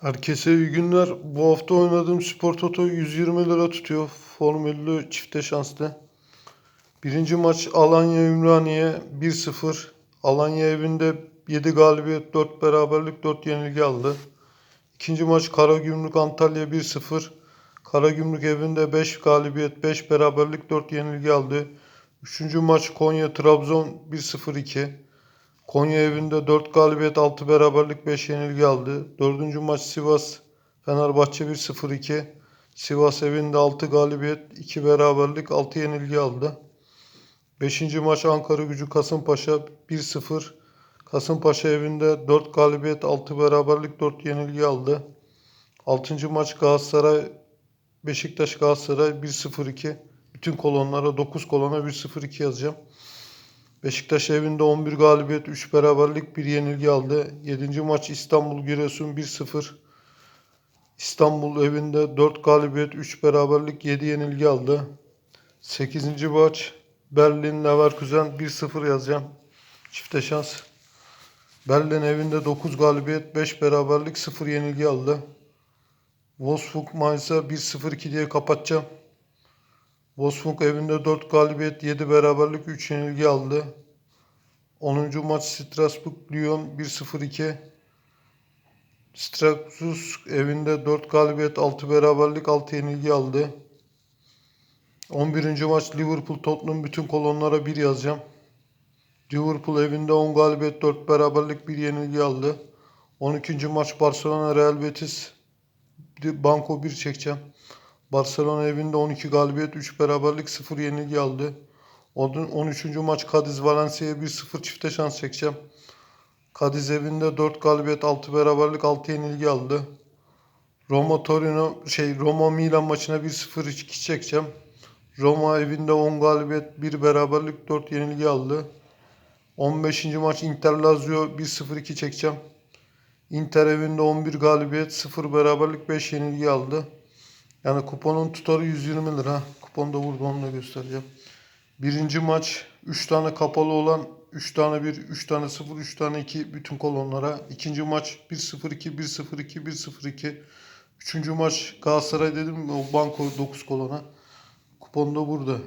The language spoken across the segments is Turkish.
Herkese iyi günler. Bu hafta oynadığım Spor Toto 120 lira tutuyor. Formüllü çifte şanslı. Birinci maç Alanya Ümraniye 1-0. Alanya evinde 7 galibiyet, 4 beraberlik, 4 yenilgi aldı. İkinci maç Karagümrük Antalya 1-0. Karagümrük evinde 5 galibiyet, 5 beraberlik, 4 yenilgi aldı. Üçüncü maç Konya Trabzon 1-0-2. Konya evinde 4 galibiyet, 6 beraberlik, 5 yenilgi aldı. Dördüncü maç Sivas Fenerbahçe 1-0-2. Sivas evinde 6 galibiyet, 2 beraberlik, 6 yenilgi aldı. Beşinci maç Ankara gücü Kasımpaşa 1-0. Kasımpaşa evinde 4 galibiyet, 6 beraberlik, 4 yenilgi aldı. Altıncı maç Galatasaray Beşiktaş Galatasaray 1-0-2. Bütün kolonlara 9 kolona 1-0-2 yazacağım. Beşiktaş evinde 11 galibiyet, 3 beraberlik, 1 yenilgi aldı. 7. maç İstanbul Giresun 1-0. İstanbul evinde 4 galibiyet, 3 beraberlik, 7 yenilgi aldı. 8. maç Berlin Leverkusen 1-0 yazacağım. Çifte şans. Berlin evinde 9 galibiyet, 5 beraberlik, 0 yenilgi aldı. Wolfsburg Mainz'a 1-0-2 diye kapatacağım. Wolfsburg evinde 4 galibiyet, 7 beraberlik, 3 yenilgi aldı. 10. maç Strasbourg Lyon 1-0-2. Strasbourg evinde 4 galibiyet, 6 beraberlik, 6 yenilgi aldı. 11. maç Liverpool Tottenham bütün kolonlara 1 yazacağım. Liverpool evinde 10 galibiyet, 4 beraberlik, 1 yenilgi aldı. 12. maç Barcelona Real Betis Banko 1 çekeceğim. Barcelona evinde 12 galibiyet, 3 beraberlik, 0 yenilgi aldı. 13. maç Cadiz Valencia'ya 1-0 çifte şans çekeceğim. Cadiz evinde 4 galibiyet, 6 beraberlik, 6 yenilgi aldı. Roma Torino şey Roma Milan maçına 1-0 2 çekeceğim. Roma evinde 10 galibiyet, 1 beraberlik, 4 yenilgi aldı. 15. maç Inter Lazio 1-0-2 çekeceğim. Inter evinde 11 galibiyet, 0 beraberlik, 5 yenilgi aldı. Yani kuponun tutarı 120 lira. Kuponu da burada onu da göstereceğim. Birinci maç 3 tane kapalı olan 3 tane 1, 3 tane 0, 3 tane 2 bütün kolonlara. İkinci maç 1-0-2, 1-0-2, 1-0-2. Üçüncü maç Galatasaray dedim o banko 9 kolona. Kupon da burada.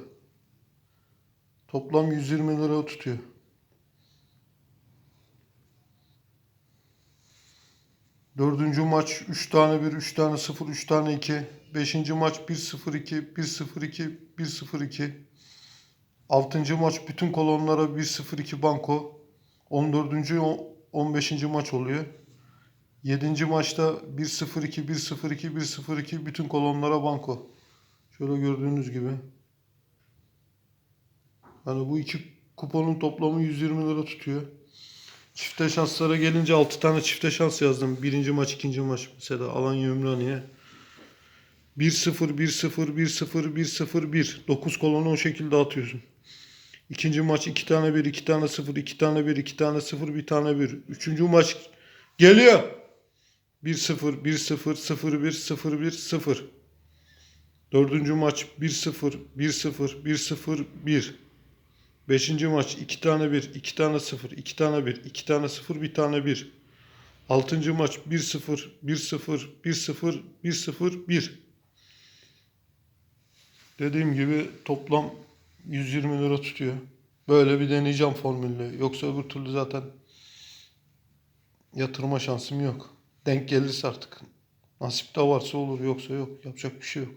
Toplam 120 lira tutuyor. Dördüncü maç 3 tane 1, 3 tane 0, 3 tane 2. Beşinci maç 1-0-2, 1-0-2, 1-0-2. Altıncı maç bütün kolonlara 1-0-2 banko. 14. 15. maç oluyor. 7. maçta 1-0-2, 1-0-2, 1-0-2 bütün kolonlara banko. Şöyle gördüğünüz gibi. Yani bu iki kuponun toplamı 120 lira tutuyor. Çifte şanslara gelince 6 tane çifte şans yazdım. Birinci maç, ikinci maç mesela Alanya Ümraniye. 1-0, 1-0, 1-0, 1-0, 1. 9 kolonu o şekilde atıyorsun. İkinci maç 2 tane 1, 2 tane 0, 2 tane 1, 2 tane 0, 1 tane 1. Üçüncü maç geliyor. 1-0, 1-0, 0-1, 0-1, 0. Dördüncü maç 1-0, 1-0, 1-0, 1. Beşinci maç 2 tane 1, 2 tane 0, 2 tane 1, 2 tane 0, 1 tane 1. Altıncı maç 1-0, 1-0, 1-0, 1-0, 1. Dediğim gibi toplam 120 lira tutuyor. Böyle bir deneyeceğim formülle. Yoksa öbür türlü zaten yatırma şansım yok. Denk gelirse artık. Nasip de varsa olur yoksa yok. Yapacak bir şey yok.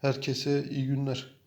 Herkese iyi günler.